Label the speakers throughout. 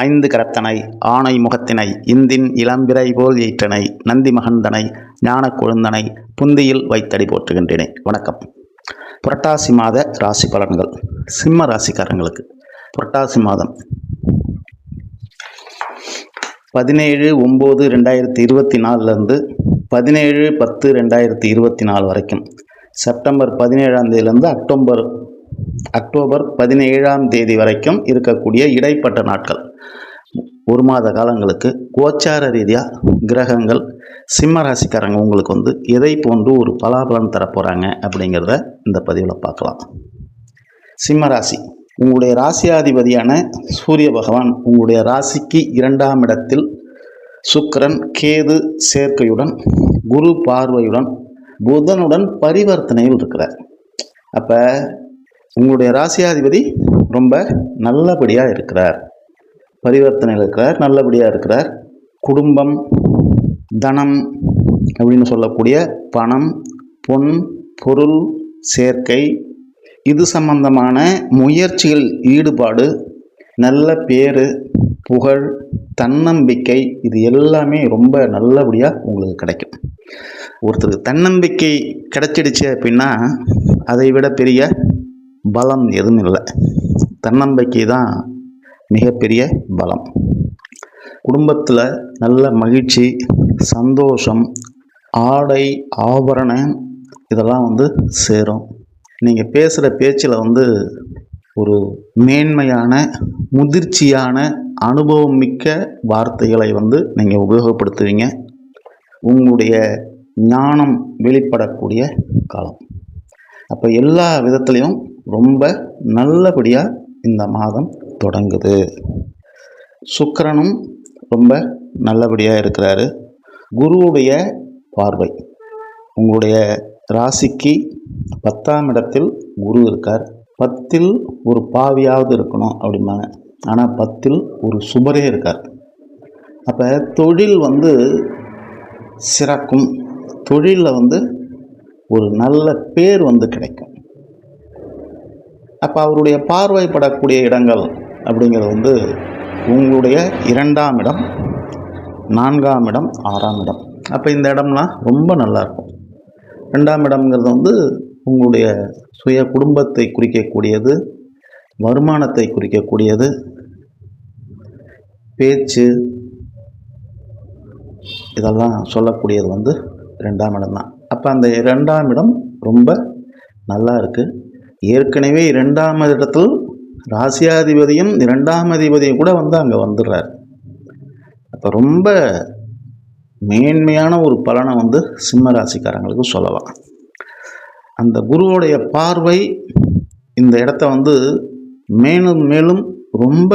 Speaker 1: ஐந்து கரத்தனை ஆணை முகத்தினை இந்தின் இளம்பிறை போல் ஈற்றனை நந்தி மகந்தனை ஞான கொழுந்தனை புந்தியில் வைத்தடி போற்றுகின்றேனே. வணக்கம். புரட்டாசி மாத ராசி பலன்கள். சிம்ம ராசிக்காரங்களுக்கு புரட்டாசி மாதம் பதினேழு ஒம்பது ரெண்டாயிரத்தி இருபத்தி நாலுலேருந்து பதினேழு பத்து ரெண்டாயிரத்தி இருபத்தி நாலு வரைக்கும். செப்டம்பர் பதினேழாம் தேதியிலேருந்து அக்டோபர் அக்டோபர் பதினேழாம் தேதி வரைக்கும் இருக்கக்கூடிய இடைப்பட்ட நாட்கள். ஒரு மாத காலங்களுக்கு கோச்சார ரீதியாக கிரகங்கள் சிம்ம ராசிக்காரங்க உங்களுக்கு வந்து எதை போன்று ஒரு பலாபலன் தரப்போகிறாங்க அப்படிங்கிறத இந்த பதிவில் பார்க்கலாம். சிம்ம ராசி. உங்களுடைய ராசியாதிபதியான சூரிய பகவான் உங்களுடைய ராசிக்கு இரண்டாம் இடத்தில் சுக்கரன் கேது சேர்க்கையுடன் குரு பார்வையுடன் புதனுடன் பரிவர்த்தனையில் இருக்கிறார். அப்போ உங்களுடைய ராசியாதிபதி ரொம்ப நல்லபடியாக இருக்கிறார். பரிவர்த்தனையில் இருக்கிறார் நல்லபடியாக இருக்கிறார். குடும்பம் தனம் அப்படின்னு சொல்லக்கூடிய பணம் பொன் பொருள் சேர்க்கை இது சம்பந்தமான முயற்சிகள் ஈடுபாடு நல்ல பேர் புகழ் தன்னம்பிக்கை இது எல்லாமே ரொம்ப நல்லபடியாக உங்களுக்கு கிடைக்கும். ஒருத்தருக்கு தன்னம்பிக்கை கிடைச்சிடுச்சு அப்படின்னா அதை விட பெரிய பலம் எதுவும் இல்லை. தன்னம்பிக்கை தான் மிகப்பெரிய பலம். குடும்பத்தில் நல்ல மகிழ்ச்சி சந்தோஷம் ஆடை ஆபரணம் இதெல்லாம் வந்து சேரும். நீங்கள் பேசுகிற பேச்சில் வந்து ஒரு மேன்மையான முதிர்ச்சியான அனுபவம் மிக்க வார்த்தைகளை வந்து நீங்கள் உபயோகப்படுத்துவீங்க. உங்களுடைய ஞானம் வெளிப்படக்கூடிய காலம். அப்போ எல்லா விதத்துலேயும் ரொம்ப நல்லபடியாக இந்த மாதம் தொடங்குது. சுக்கரனும் ரொம்ப நல்லபடியாக இருக்கிறாரு. குருவுடைய பார்வை. உங்களுடைய ராசிக்கு பத்தாம் இடத்தில் குரு இருக்கார். பத்தில் ஒரு பாவியாவது இருக்கணும் அப்படிம்பாங்க. ஆனால் பத்தில் ஒரு சுபரே இருக்கார். அப்போ தொழில் வந்து சிறக்கும். தொழிலில் வந்து ஒரு நல்ல பேர் வந்து கிடைக்கும். அப்போ அவருடைய பார்வைப்படக்கூடிய இடங்கள் அப்படிங்கிறது வந்து உங்களுடைய இரண்டாம் இடம் நான்காம் இடம் ஆறாம் இடம். அப்போ இந்த இடம்லாம் ரொம்ப நல்லாயிருக்கும். ரெண்டாம் இடம்ங்கிறது வந்து உங்களுடைய சுய குடும்பத்தை குறிக்கக்கூடியது வருமானத்தை குறிக்கக்கூடியது பேச்சு இதெல்லாம் சொல்லக்கூடியது வந்து ரெண்டாம் இடம் தான் அப்போ அந்த இரண்டாம் இடம் ரொம்ப நல்லா இருக்குது ஏற்கனவே இரண்டாம் இடத்தில் ராசியாதிபதியும் இரண்டாம் அதிபதியும் கூட வந்து அங்கே வந்துடுறார். அப்போ ரொம்ப மேன்மையான ஒரு பலனை வந்து சிம்ம ராசிக்காரங்களுக்கு சொல்லலாம். அந்த குருவோடைய பார்வை இந்த இடத்த வந்து மேலும் மேலும் ரொம்ப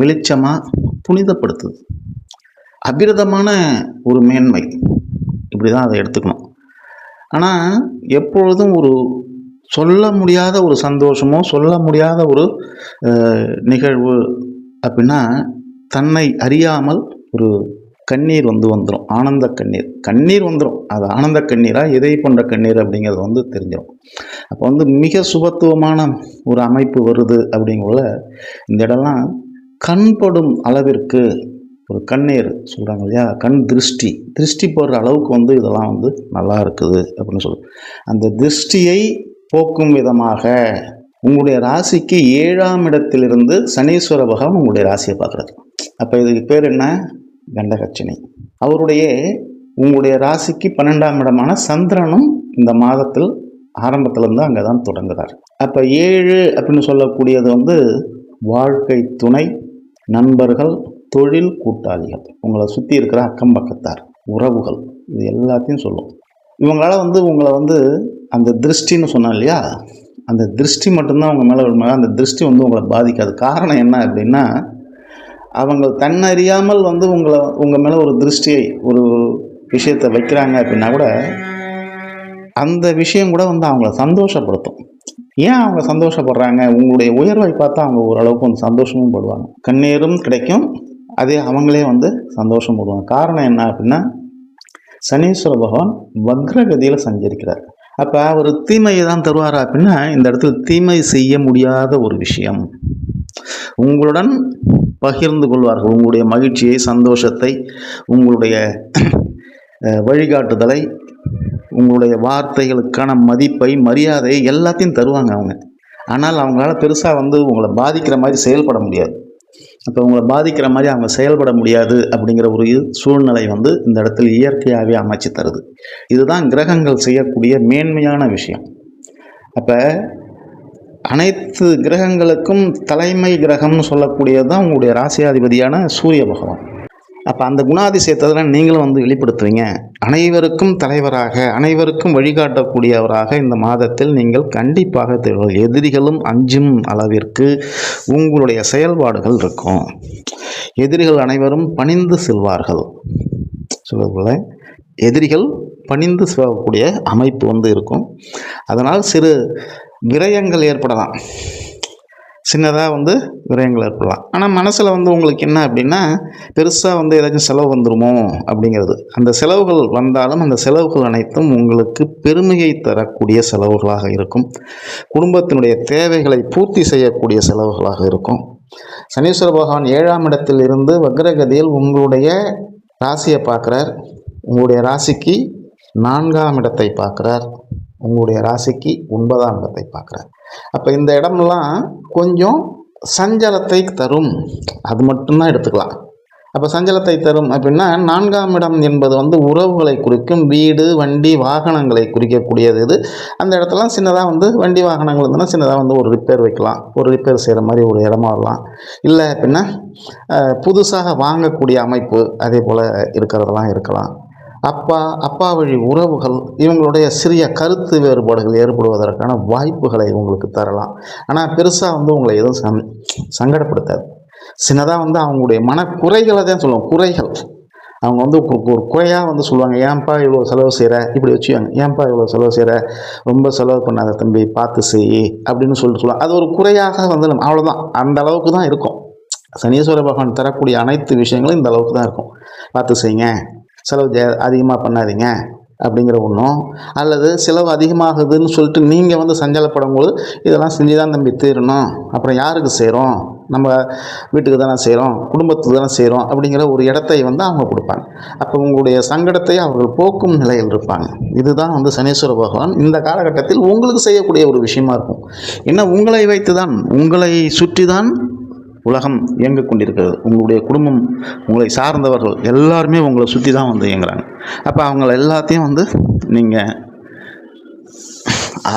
Speaker 1: வெளிச்சமாக புனிதப்படுத்துது. அபிரதமான ஒரு மேன்மை. இப்படி தான் அதை எடுத்துக்கணும். ஆனால் எப்பொழுதும் ஒரு சொல்ல முடியாத ஒரு சந்தோஷமோ சொல்ல முடியாத ஒரு நிகழ்வு அப்படின்னா தன்னை அறியாமல் ஒரு கண்ணீர் வந்து வந்துடும் ஆனந்த கண்ணீர். கண்ணீர் வந்துடும் அது ஆனந்த கண்ணீராக எதை போன்ற கண்ணீர் அப்படிங்கிறது வந்து தெரிஞ்சிடும் அப்போ வந்து மிக சுபத்துவமான ஒரு அமைப்பு வருது அப்படிங்குள்ள இந்த இடம்லாம் கண்படும் அளவிற்கு ஒரு கண்ணீர் சொல்கிறாங்க இல்லையா? கண் திருஷ்டி. திருஷ்டி போடுற அளவுக்கு வந்து இதெல்லாம் வந்து நல்லா இருக்குது அப்படின்னு சொல்லி அந்த திருஷ்டியை போக்கும் விதமாக உங்களுடைய ராசிக்கு ஏழாம் இடத்திலிருந்து சனீஸ்வர பகவான் உங்களுடைய ராசியை பார்க்குறது அப்போ இதுக்கு பேர் என்ன? கண்டகச்சினை அவருடைய உங்களுடைய ராசிக்கு பன்னெண்டாம் இடமான சந்திரனும் இந்த மாதத்தில் ஆரம்பத்திலேருந்து அங்கே தான் தொடங்குறார். அப்போ ஏழு அப்படின்னு சொல்லக்கூடியது வந்து வாழ்க்கை துணை நண்பர்கள் தொழில் கூட்டாளிகள். உங்களை சுற்றி இருக்கிற அக்கம் பக்கத்தார் உறவுகள் இது எல்லாத்தையும் சொல்லும். இவங்களால் வந்து உங்களை வந்து அந்த திருஷ்டின்னு சொன்னேன் இல்லையா? அந்த திருஷ்டி மட்டும்தான் அவங்க மேலே விழுமாங்க அந்த திருஷ்டி வந்து உங்களை பாதிக்காது. காரணம் என்ன அப்படின்னா அவங்க தன்னறியாமல் வந்து உங்களை உங்கள் மேலே ஒரு திருஷ்டியை ஒரு விஷயத்தை வைக்கிறாங்க அப்படின்னா கூட அந்த விஷயம் கூட வந்து அவங்கள சந்தோஷப்படுத்தும். ஏன் அவங்க சந்தோஷப்படுறாங்க? உங்களுடைய உயர்வை பார்த்தா அவங்க ஓரளவுக்கு வந்து சந்தோஷமும் படுவாங்க. கண்ணீரும் கிடைக்கும். அதே அவங்களே வந்து சந்தோஷம் படுவாங்க. காரணம் என்ன அப்படின்னா சனீஸ்வர பகவான் வக்ரகதியில் சஞ்சரிக்கிறார். அப்போ அவர் தீமையை தான் தருவாரா அப்படின்னா இந்த இடத்துல தீமை செய்ய முடியாத ஒரு விஷயம். உங்களுடன் பகிர்ந்து கொள்வார்கள். உங்களுடைய மகிழ்ச்சியை சந்தோஷத்தை உங்களுடைய வழிகாட்டுதலை உங்களுடைய வார்த்தைகளுக்கான மதிப்பை மரியாதை எல்லாத்தையும் தருவாங்க அவங்க. ஆனால் அவங்களால பெருசாக வந்து உங்களை பாதிக்கிற மாதிரி செயல்பட முடியாது. அப்போ உங்களை பாதிக்கிற மாதிரி அவங்க செயல்பட முடியாது அப்படிங்கிற ஒரு சூழ்நிலை வந்து இந்த இடத்துல இயற்கையாகவே அமைச்சு தருது. இதுதான் கிரகங்கள் செய்யக்கூடிய மேன்மையான விஷயம். அப்போ அனைத்து கிரகங்களுக்கும் தலைமை கிரகம்னு சொல்லக்கூடியது தான் உங்களுடைய ராசியாதிபதியான சூரிய பகவான். அப்போ அந்த குணாதிசயத்தை நீங்களும் வந்து வெளிப்படுத்துவீங்க. அனைவருக்கும் தலைவராக அனைவருக்கும் வழிகாட்டக்கூடியவராக இந்த மாதத்தில் நீங்கள் கண்டிப்பாக திகழ்வீர்கள். எதிரிகளும் அஞ்சும் அளவிற்கு உங்களுடைய செயல்பாடுகள் இருக்கும். எதிரிகள் அனைவரும் பணிந்து செல்வார்கள். சொல்லக்குள்ள எதிரிகள் பணிந்து செல்லக்கூடிய அமைப்பு வந்து இருக்கும். அதனால் சிறு விரயங்கள் ஏற்படலாம். சின்னதாக வந்து விரயங்கள் ஏற்படலாம் ஆனால் மனசில் வந்து உங்களுக்கு என்ன அப்படின்னா பெருசாக வந்து ஏதாச்சும் செலவு வந்துருமோ அப்படிங்கிறது. அந்த செலவுகள் வந்தாலும் அந்த செலவுகள் அனைத்தும் உங்களுக்கு பெருமையை தரக்கூடிய செலவுகளாக இருக்கும். குடும்பத்தினுடைய தேவைகளை பூர்த்தி செய்யக்கூடிய செலவுகளாக இருக்கும். சனீஸ்வர பகவான் ஏழாம் இடத்தில் இருந்து வக்ரகதியில் உங்களுடைய ராசியை பார்க்குறார். உங்களுடைய ராசிக்கு நான்காம் இடத்தை பார்க்குறார். உங்களுடைய ராசிக்கு ஒன்பதாம் இடத்தை பார்க்குறாரு. அப்போ இந்த இடம்லாம் கொஞ்சம் சஞ்சலத்தை தரும். அது மட்டும்தான் எடுத்துக்கலாம். அப்போ சஞ்சலத்தை தரும் அப்படின்னா நான்காம் இடம் என்பது வந்து உறவுகளை குறிக்கும் வீடு வண்டி வாகனங்களை குறிக்கக்கூடியது இது. அந்த இடத்துலாம் சின்னதாக வந்து வண்டி வாகனங்கள் இருந்ததுன்னா சின்னதாக வந்து ஒரு ரிப்பேர் வைக்கலாம். ஒரு ரிப்பேர் செய்கிற மாதிரி ஒரு இடமா வரலாம். இல்லை அப்படின்னா புதுசாக வாங்கக்கூடிய அமைப்பு அதே போல் இருக்கிறதெல்லாம் இருக்கலாம். அப்பா அப்பா வழி உறவுகள் இவங்களுடைய சிறிய கருத்து வேறுபாடுகள் ஏற்படுவதற்கான வாய்ப்புகளை உங்களுக்கு தரலாம். ஆனால் பெருசாக வந்து உங்களை எதுவும் சங் சங்கடப்படுத்தாது. சின்னதாக வந்து அவங்களுடைய மனக்குறைகளை தான் சொல்லுவோம். குறைகள். அவங்க வந்து ஒரு குறையாக வந்து சொல்லுவாங்க. ஏன்பா இவ்வளோ செலவு செய்கிற இப்படி வச்சுவாங்க ஏன்பா இவ்வளோ செலவு செய்கிற ரொம்ப செலவு பண்ணாத தம்பி பார்த்து செய் அப்படின்னு சொல்லிட்டு சொல்லுவாங்க அது ஒரு குறையாக வந்து நம்ம அவ்வளோதான் அந்த அளவுக்கு தான் இருக்கும். சனீஸ்வர பகவான் தரக்கூடிய அனைத்து விஷயங்களும் இந்த அளவுக்கு தான் இருக்கும். பார்த்து செய்யுங்க. செலவு அதிகமாக பண்ணாதீங்க அப்படிங்கிற ஒன்றும் அல்லது செலவு அதிகமாகுதுன்னு சொல்லிட்டு நீங்கள் வந்து சஞ்சலப்படும் போது இதெல்லாம் செஞ்சு தான் தம்பி தீரணும். அப்புறம் யாருக்கு செய்கிறோம் நம்ம வீட்டுக்கு தானே செய்கிறோம் குடும்பத்துக்கு தானே செய்கிறோம் அப்படிங்கிற ஒரு இடத்தை வந்து அவங்க கொடுப்பாங்க. அப்போ உங்களுடைய சங்கடத்தை அவர்கள் போக்கும் நிலையில் இருப்பாங்க. இதுதான் வந்து சனீஸ்வர பகவான் இந்த காலகட்டத்தில் உங்களுக்கு செய்யக்கூடிய ஒரு விஷயமா இருக்கும். ஏன்னா உங்களை வைத்து தான் உங்களை சுற்றி தான் உலகம் இயங்கிக் கொண்டிருக்கிறது. உங்களுடைய குடும்பம் உங்களை சார்ந்தவர்கள் எல்லாருமே உங்களை சுற்றி தான் வந்து இயங்குறாங்க. அப்போ அவங்கள எல்லாத்தையும் வந்து நீங்கள்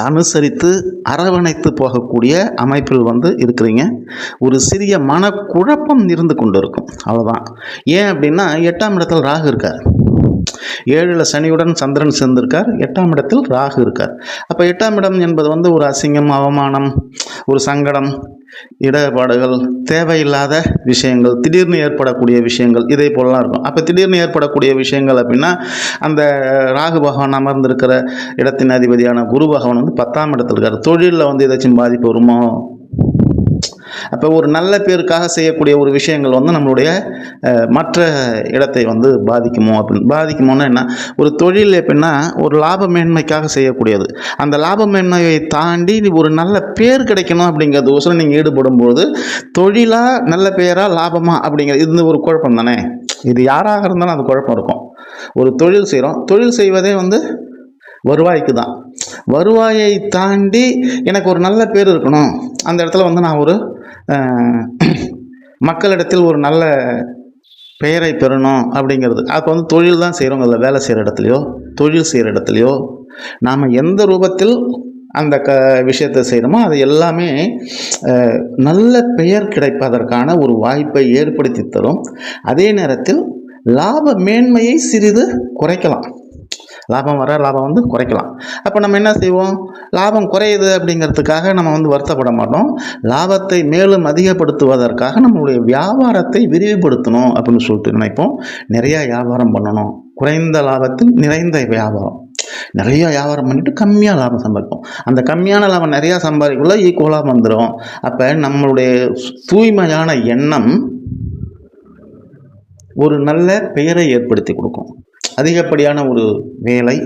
Speaker 1: அனுசரித்து அரவணைத்து போகக்கூடிய அமைப்பில் வந்து இருக்கிறீங்க. ஒரு சிறிய மனக்குழப்பம் இருந்து கொண்டு இருக்கும் அவ்வளோதான் ஏன் அப்படின்னா எட்டாம் இடத்தில் ராகு இருக்கார். ஏழில் சனியுடன் சந்திரன் சேர்ந்திருக்கார். எட்டாம் இடத்தில் ராகு இருக்கார். அப்போ எட்டாம் இடம் என்பது வந்து ஒரு அசிங்கம் அவமானம் ஒரு சங்கடம் இடர்பாடுகள் தேவையில்லாத விஷயங்கள் திடீர்னு ஏற்படக்கூடிய விஷயங்கள் இதே போலலாம் இருக்கும். அப்போ திடீர்னு ஏற்படக்கூடிய விஷயங்கள் அப்படின்னா அந்த ராகு பகவான் அமர்ந்திருக்கிற இடத்தின் அதிபதியான குரு பகவான் வந்து பத்தாம் இடத்துல இருக்கார். தொழிலில் வந்து ஏதாச்சும் பாதிப்பு வருமோ? அப்போ ஒரு நல்ல பேருக்காக செய்யக்கூடிய ஒரு விஷயங்கள் வந்து நம்மளுடைய மற்ற இடத்தை வந்து பாதிக்குமோ அப்படின்னு. பாதிக்குமோன்னா என்ன? ஒரு தொழில் எப்படின்னா ஒரு லாப மேன்மைக்காக செய்யக்கூடியது. அந்த லாப மேன்மையை தாண்டி ஒரு நல்ல பேர் கிடைக்கணும் அப்படிங்கிறது ஒசரம் நீங்கள் ஈடுபடும்போது தொழிலாக நல்ல பேராக லாபமாக அப்படிங்கிறது இது ஒரு குழப்பம் தானே? இது யாராக இருந்தாலும் அது குழப்பம் இருக்கும். ஒரு தொழில் செய்கிறோம் தொழில் செய்வதே வந்து வருவாய்க்கு தான். வருவாயை தாண்டி எனக்கு ஒரு நல்ல பேர் இருக்கணும். அந்த இடத்துல வந்து நான் ஒரு மக்களிடத்தில் ஒரு நல்ல பெயரை பெறணும் அப்படிங்கிறது. அப்போ வந்து தொழில் தான் செய்கிறோம் இல்லை வேலை செய்கிற இடத்துலையோ தொழில் செய்கிற இடத்துலையோ. நாம் எந்த ரூபத்தில் அந்த க விஷயத்தை செய்கிறோமோ அது எல்லாமே நல்ல பெயர் கிடைப்பதற்கான ஒரு வாய்ப்பை ஏற்படுத்தி தரும். அதே நேரத்தில் லாப மேன்மையை சிறிது குறைக்கலாம். லாபம் வர லாபம் வந்து குறைக்கலாம். அப்போ நம்ம என்ன செய்வோம்? லாபம் குறையுது அப்படிங்கிறதுக்காக நம்ம வந்து வருத்தப்பட மாட்டோம். லாபத்தை மேலும் அதிகப்படுத்துவதற்காக நம்மளுடைய வியாபாரத்தை விரிவுபடுத்தணும் அப்படின்னு சொல்லிட்டு நினைப்போம். நிறையா வியாபாரம் பண்ணணும். குறைந்த லாபத்தில் நிறைந்த வியாபாரம். நிறைய வியாபாரம் பண்ணிட்டு கம்மியாக லாபம் சம்பாதிப்போம். அந்த கம்மியான லாபம் நிறையா சம்பாதிக்குள்ள ஈக்குவலாக வந்துடும் அப்போ நம்மளுடைய தூய்மையான எண்ணம் ஒரு நல்ல பெயரை ஏற்படுத்தி கொடுக்கும். அதிகப்படியான ஒரு வேலை.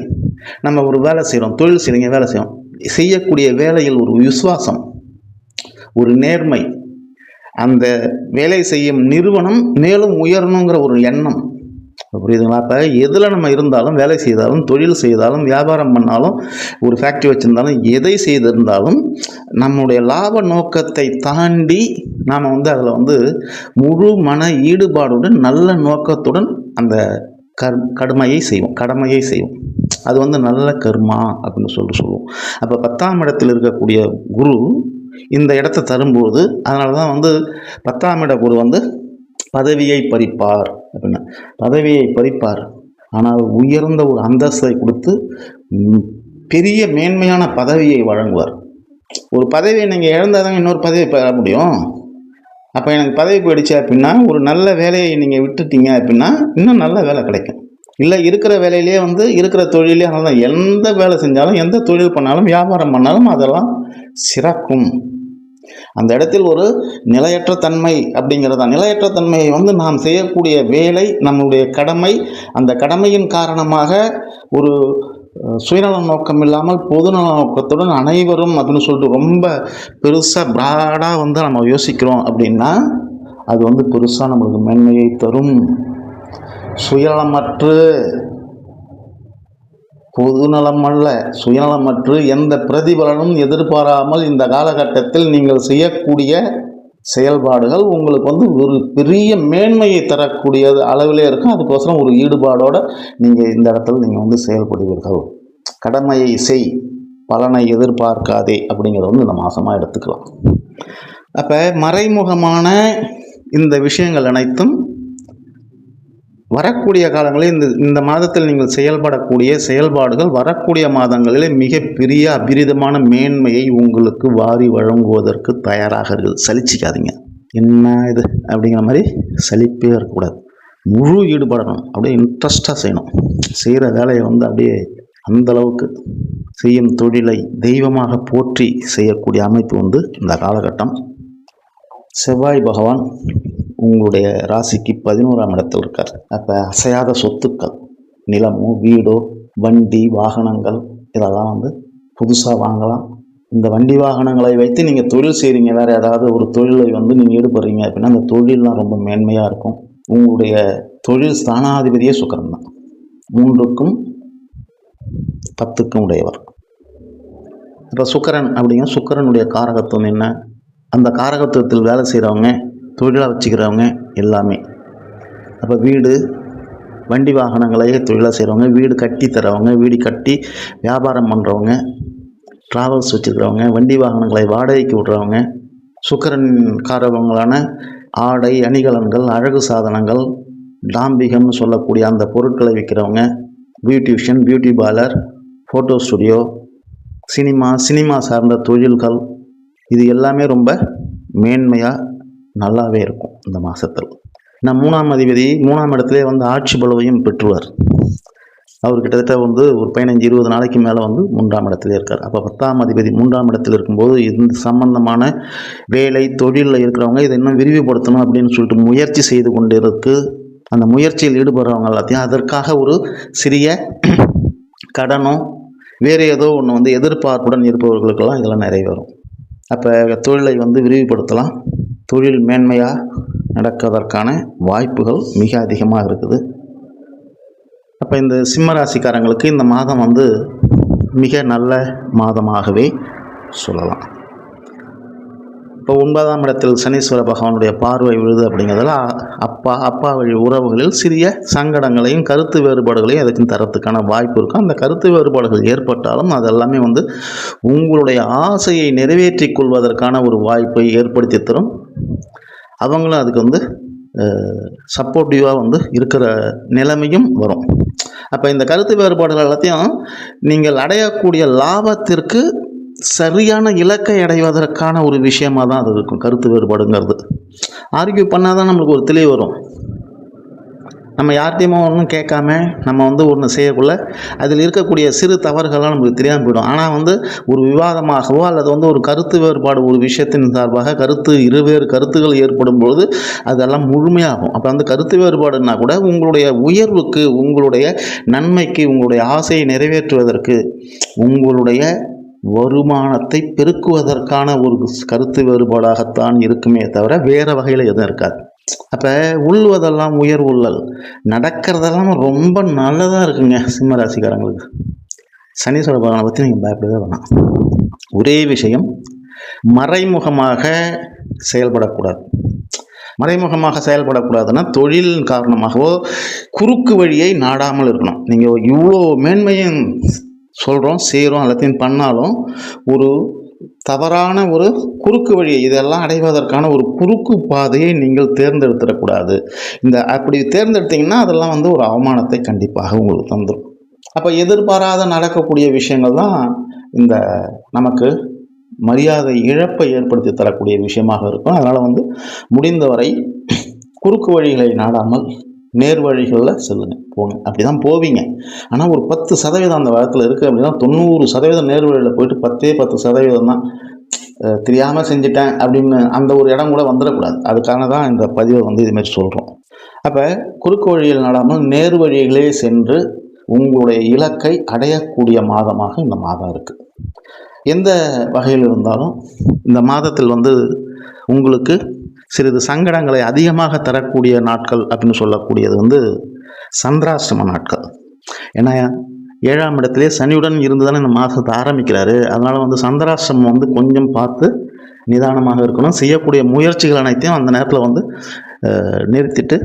Speaker 1: நம்ம ஒரு வேலை செய்கிறோம் தொழில் செய்கிறீங்க வேலை செய்கிறோம் செய்யக்கூடிய வேலையில் ஒரு விசுவாசம் ஒரு நேர்மை அந்த வேலை செய்யும் நிறுவனம் மேலும் உயரணுங்கிற ஒரு எண்ணம். புரியுதுங்களா? அப்போ எதில் நம்ம இருந்தாலும் வேலை செய்தாலும் தொழில் செய்தாலும் வியாபாரம் பண்ணாலும் ஒரு ஃபேக்ட்ரி வச்சுருந்தாலும் எதை செய்திருந்தாலும் நம்முடைய லாப நோக்கத்தை தாண்டி நாம் வந்து அதில் வந்து முழு மன ஈடுபாடுடன் நல்ல நோக்கத்துடன் அந்த கர் கடுமையை செய்வோம். கடமையை செய்வோம். அது வந்து நல்ல கர்மா அப்படின்னு சொல்லி சொல்லுவோம். அப்போ பத்தாம் இடத்தில் இருக்கக்கூடிய குரு இந்த இடத்த தரும்போது அதனால தான் வந்து பத்தாம் இட குரு வந்து பதவியை பறிப்பார் அப்படின்னா. பதவியை பறிப்பார். ஆனால் உயர்ந்த ஒரு அந்தஸ்தை கொடுத்து பெரிய மேன்மையான பதவியை வழங்குவார். ஒரு பதவியை நீங்கள் இழந்தால் தாங்க இன்னொரு பதவி பெற முடியும். அப்போ எனக்கு பதவி போயிடுச்சு அப்படின்னா ஒரு நல்ல வேலையை நீங்கள் விட்டுட்டீங்க அப்படின்னா இன்னும் நல்ல வேலை கிடைக்கும். இல்லை இருக்கிற வேலையிலேயே வந்து இருக்கிற தொழிலே அதனால எந்த வேலை செஞ்சாலும் எந்த தொழில் பண்ணாலும் வியாபாரம் பண்ணாலும் அதெல்லாம் சிறக்கும். அந்த இடத்தில் ஒரு நிலையற்ற தன்மை அப்படிங்கிறதா நிலையற்ற தன்மையை வந்து நாம் செய்யக்கூடிய வேலை நம்முடைய கடமை. அந்த கடமையின் காரணமாக ஒரு சுயநல நோக்கம் இல்லாமல் பொதுநல நோக்கத்துடன் அனைவரும் அப்படின்னு சொல்லிட்டு ரொம்ப பெருசாக ப்ராடாக வந்து நம்ம யோசிக்கிறோம் அப்படின்னா அது வந்து பெருசாக நம்மளுக்கு மேன்மையை தரும். சுயநலமற்று பொதுநலம் அல்ல சுயநலமற்று எந்த பிரதிபலனும் எதிர்பாராமல் இந்த காலகட்டத்தில் நீங்கள் செய்யக்கூடிய செயல்பாடுகள் உங்களுக்கு வந்து ஒரு பெரிய மேன்மையை தரக்கூடிய அளவிலே இருக்கும். அதுக்கோசரம் ஒரு ஈடுபாடோடு நீங்கள் இந்த இடத்துல நீங்கள் வந்து செயல்படுவீர்கள். கடமையை செய் பலனை எதிர்பார்க்காதே அப்படிங்கிறத வந்து இந்த மாதமாக எடுத்துக்கலாம். அப்போ மறைமுகமான இந்த விஷயங்கள் அனைத்தும் வரக்கூடிய காலங்களில் இந்த இந்த மாதத்தில் நீங்கள் செயல்படக்கூடிய செயல்பாடுகள் வரக்கூடிய மாதங்களிலே மிகப்பெரிய அபிரிதமான மேன்மையை உங்களுக்கு வாரி வழங்குவதற்கு தயாராக இருக்குது. சலிச்சிக்காதீங்க. என்ன இது? அப்படிங்கிற மாதிரி சலிப்பே இருக்கக்கூடாது முழு ஈடுபடணும். அப்படியே இன்ட்ரெஸ்டாக செய்யணும். செய்கிற வேலையை வந்து அப்படியே அந்தளவுக்கு செய்யும் தொழிலை தெய்வமாக போற்றி செய்யக்கூடிய அமைப்பு வந்து இந்த காலகட்டம். செவ்வாய் பகவான் உங்களுடைய ராசிக்கு பதினோராம் இடத்தில் இருக்கார். அப்போ அசையாத சொத்துக்கள் நிலமோ வீடோ வண்டி வாகனங்கள் இதெல்லாம் வந்து புதுசாக வாங்கலாம். இந்த வண்டி வாகனங்களை வைத்து நீங்கள் தொழில் செய்கிறீங்க வேறு ஏதாவது ஒரு தொழிலை வந்து நீங்கள் ஈடுபடுறீங்க அப்படின்னா அந்த தொழிலெலாம் ரொம்ப மேன்மையாக இருக்கும். உங்களுடைய தொழில் ஸ்தானாதிபதியே சுக்கரன் தான். மூன்றுக்கும் பத்துக்கும் உடையவர். இப்போ சுக்கரன் அப்படிங்க சுக்கரனுடைய காரகத்துவம் என்ன? அந்த காரகத்துவத்தில் வேலை செய்கிறவங்க தொழிலாக வச்சுக்கிறவங்க எல்லாமே. அப்போ வீடு வண்டி வாகனங்களையே தொழிலாக செய்கிறவங்க வீடு கட்டி தரவங்க வீடு கட்டி வியாபாரம் பண்ணுறவங்க ட்ராவல்ஸ் வச்சுருக்கிறவங்க வண்டி வாகனங்களை வாடகைக்கு விட்றவங்க சுக்கரன் காரவங்களான ஆடை அணிகலன்கள் அழகு சாதனங்கள் டாம்பிகம்னு சொல்லக்கூடிய அந்த பொருட்களை விற்கிறவங்க beautician beauty parlour photo studio cinema cinema சார்ந்த தொழில்கள் இது எல்லாமே ரொம்ப மேன்மையாக நல்லாவே இருக்கும் இந்த மாதத்தில் நான் மூணாம் அதிபதி மூணாம் இடத்துலேயே வந்து ஆட்சி பலவையும் பெற்றுவார். அவர் கிட்டத்தட்ட வந்து ஒரு பதினஞ்சு இருபது நாளைக்கு மேலே வந்து மூன்றாம் இடத்துல இருக்கார். அப்போ பத்தாம் அதிபதி மூன்றாம் இடத்தில் இருக்கும்போது இந்த சம்பந்தமான வேலை தொழிலில் இருக்கிறவங்க இதை இன்னும் விரிவுபடுத்தணும் அப்படின்னு சொல்லிட்டு முயற்சி செய்து கொண்டு இருக்கு அந்த முயற்சியில் ஈடுபடுறவங்க எல்லாத்தையும் அதற்காக ஒரு சிறிய கடனோ வேறு ஏதோ ஒன்று வந்து எதிர்பார்ப்புடன் இருப்பவர்களுக்கெல்லாம் இதெல்லாம் நிறைவேறும். அப்போ தொழிலை வந்து விரிவுபடுத்தலாம். தொழில் மேன்மையாக நடக்கிறதற்கான வாய்ப்புகள் மிக அதிகமாக இருக்குது. அப்போ இந்த சிம்ம ராசிக்காரங்களுக்கு இந்த மாதம் வந்து மிக நல்ல மாதமாகவே சொல்லலாம். இப்போ ஒன்பதாம் இடத்தில் சனீஸ்வர பகவானுடைய பார்வை விழுது அப்படிங்கிறதுல அப்பா அப்பா வழி உறவுகளில் சிறிய சங்கடங்களையும் கருத்து வேறுபாடுகளையும் அதுக்கு தரத்துக்கான வாய்ப்பு இருக்கும். அந்த கருத்து வேறுபாடுகள் ஏற்பட்டாலும் அதெல்லாமே வந்து உங்களுடைய ஆசையை நிறைவேற்றி கொள்வதற்கான ஒரு வாய்ப்பை ஏற்படுத்தி தரும். அவங்களும் அதுக்கு வந்து சப்போர்ட்டிவாக வந்து இருக்கிற நிலைமையும் வரும். அப்போ இந்த கருத்து வேறுபாடுகள் எல்லாத்தையும் நீங்கள் அடையக்கூடிய லாபத்திற்கு சரியான இலக்கை அடைவதற்கான ஒரு விஷயமாக தான் அது இருக்கும் கருத்து வேறுபாடுங்கிறது. ஆர்கியூ பண்ணால் தான் நம்மளுக்கு ஒரு தெளிவு வரும். நம்ம யார்கிட்டையுமோ ஒன்றும் கேட்காம நம்ம வந்து ஒன்று செய்யக்குள்ள அதில் இருக்கக்கூடிய சிறு தவறுகள்லாம் நமக்கு தெரியாமல் போயிடும். ஆனால் வந்து ஒரு விவாதமாகவோ அல்லது வந்து ஒரு கருத்து வேறுபாடு ஒரு விஷயத்தின் சார்பாக கருத்து இருவேறு கருத்துகள் ஏற்படும் பொழுது அதெல்லாம் முழுமையாகும். அப்போ அந்த கருத்து வேறுபாடுன்னா கூட உங்களுடைய உயர்வுக்கு உங்களுடைய நன்மைக்கு உங்களுடைய ஆசையை நிறைவேற்றுவதற்கு உங்களுடைய வருமானத்தை பெருக்குவதற்கான ஒரு கருத்து வேறுபாடாகத்தான் இருக்குமே தவிர வேறு வகையில் எதுவும் இருக்காது. அப்போ உள்வதெல்லாம் உயர் உள்ளல். நடக்கிறதெல்லாம் ரொம்ப நல்லதாக இருக்குங்க சிம்ம ராசிக்காரங்களுக்கு. சனீஸ்வர பகவானை பற்றி நீங்கள் பயப்படவே வேணாம். ஒரே விஷயம் மறைமுகமாக செயல்படக்கூடாது. மறைமுகமாக செயல்படக்கூடாதுன்னா தொழில் காரணமாகவோ குறுக்கு வழியை நாடாமல் இருக்கணும். நீங்கள் இவ்வளோ மேன்மையும் சொல்கிறோம் செய்கிறோம் எல்லாத்தையும் பண்ணாலும் ஒரு தவறான ஒரு குறுக்கு வழியை இதெல்லாம் அடைவதற்கான ஒரு குறுக்கு பாதையை நீங்கள் தேர்ந்தெடுத்துடக்கூடாது. இந்த அப்படி தேர்ந்தெடுத்தீங்கன்னா அதெல்லாம் வந்து ஒரு அவமானத்தை கண்டிப்பாக உங்களுக்கு தந்துடும் அப்போ எதிர்பாராத நடக்கக்கூடிய விஷயங்கள் தான் இந்த நமக்கு மரியாதை இழப்பை ஏற்படுத்தி தரக்கூடிய விஷயமாக இருக்கும். அதனால் வந்து முடிந்தவரை குறுக்கு வழிகளை நாடாமல் நேர் வழிகளில் செல்லுங்க போங்க. அப்படி தான் போவீங்க. ஆனால் ஒரு பத்து சதவீதம் அந்த வழக்கில் இருக்குது அப்படின்னா தொண்ணூறு சதவீதம் நேர் வழியில் போயிட்டு பத்தே பத்து சதவீதம் தான் தெரியாமல் செஞ்சுட்டேன் அப்படின்னு அந்த ஒரு இடம் கூட வந்துடக்கூடாது. அதுக்கான தான் இந்த பதிவை வந்து இதுமாரி சொல்கிறோம் அப்போ குறுக்கு வழியில் நடாமல் நேர் வழிகளே சென்று உங்களுடைய இலக்கை அடையக்கூடிய மாதமாக இந்த மாதம் இருக்குது எந்த வகையில் இருந்தாலும் இந்த மாதத்தில் வந்து உங்களுக்கு சிறிது சங்கடங்களை அதிகமாக தரக்கூடிய நாட்கள் அப்படின்னு சொல்லக்கூடியது வந்து சந்திராசிரம நாட்கள். ஏன்னா ஏழாம் இடத்துலேயே சனியுடன் இருந்து தானே இந்த மாதத்தை ஆரம்பிக்கிறாரு. அதனால் வந்து சந்திராசிரமம் வந்து கொஞ்சம் பார்த்து நிதானமாக இருக்கணும். செய்யக்கூடிய முயற்சிகள் அனைத்தையும் அந்த நேரத்தில் வந்து நிறுத்திட்டு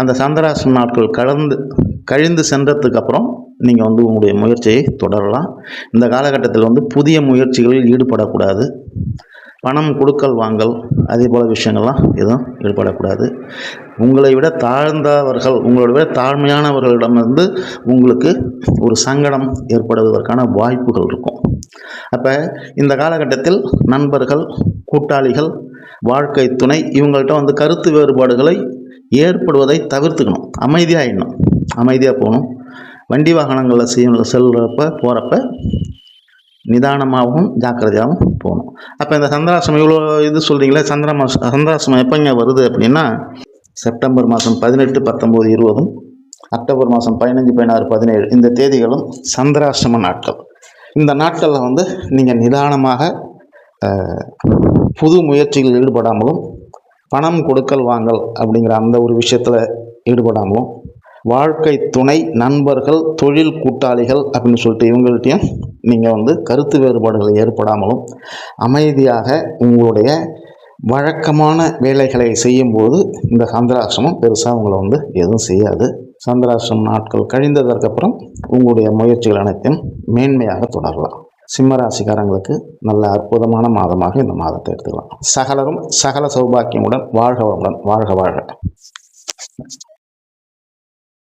Speaker 1: அந்த சந்திராசிரம நாட்கள் கலந்து கழிந்து சென்றதுக்கு அப்புறம் நீங்கள் வந்து உங்களுடைய முயற்சியை தொடரலாம். இந்த காலகட்டத்தில் வந்து புதிய முயற்சிகளில் ஈடுபடக்கூடாது. பணம் கொடுக்கல் வாங்கல் அதே போல் விஷயங்கள்லாம் எதுவும் ஈடுபடக்கூடாது. உங்களை விட தாழ்ந்தவர்கள் உங்களை விட தாழ்மையானவர்களிடமிருந்து உங்களுக்கு ஒரு சங்கடம் ஏற்படுவதற்கான வாய்ப்புகள் இருக்கும். அப்போ இந்த காலகட்டத்தில் நண்பர்கள் கூட்டாளிகள் வாழ்க்கை துணை இவங்கள்ட்ட வந்து கருத்து வேறுபாடுகளை ஏற்படுவதை தவிர்த்துக்கணும். அமைதியாகிடணும் அமைதியாக போகணும். வண்டி வாகனங்களில் செய்ய செல்கிறப்ப போகிறப்ப நிதானமாகவும் ஜாக்கிரதையாகவும் போகணும். அப்போ இந்த சந்திராசிரமம் இவ்வளோ இது சொல்கிறீங்களே சந்திர மாசம் சந்திராசிரமம் எப்போங்க வருது அப்படின்னா செப்டம்பர் மாதம் பதினெட்டு பத்தொம்போது இருபதும் அக்டோபர் மாதம் பதினஞ்சு பதினாறு பதினேழு இந்த தேதிகளும் சந்திராசிரம நாட்கள். இந்த நாட்களில் வந்து நீங்கள் நிதானமாக புது முயற்சிகளில் ஈடுபடாமலும் பணம் கொடுக்கல் வாங்கல் அப்படிங்கிற அந்த ஒரு விஷயத்தில் ஈடுபடாமலும் வாழ்க்கை துணை நண்பர்கள் தொழில் கூட்டாளிகள் அப்படின்னு சொல்லிட்டு இவங்கள்ட்டையும் நீங்கள் வந்து கருத்து வேறுபாடுகள் ஏற்படாமலும் அமைதியாக உங்களுடைய வழக்கமான வேலைகளை செய்யும்போது இந்த சந்திராசிரமம் பெருசாக உங்களை வந்து எதுவும் செய்யாது. சந்திராசிரமம் நாட்கள் கழிந்ததற்கப்புறம் உங்களுடைய முயற்சிகள் அனைத்தையும் மேன்மையாக தொடரலாம். சிம்மராசிக்காரங்களுக்கு நல்ல அற்புதமான மாதமாக இந்த மாதத்தை எடுத்துக்கலாம். சகலரும் சகல சௌபாக்கியமுடன் வாழ்க வளமுடன் வாழ்க வாழ்க.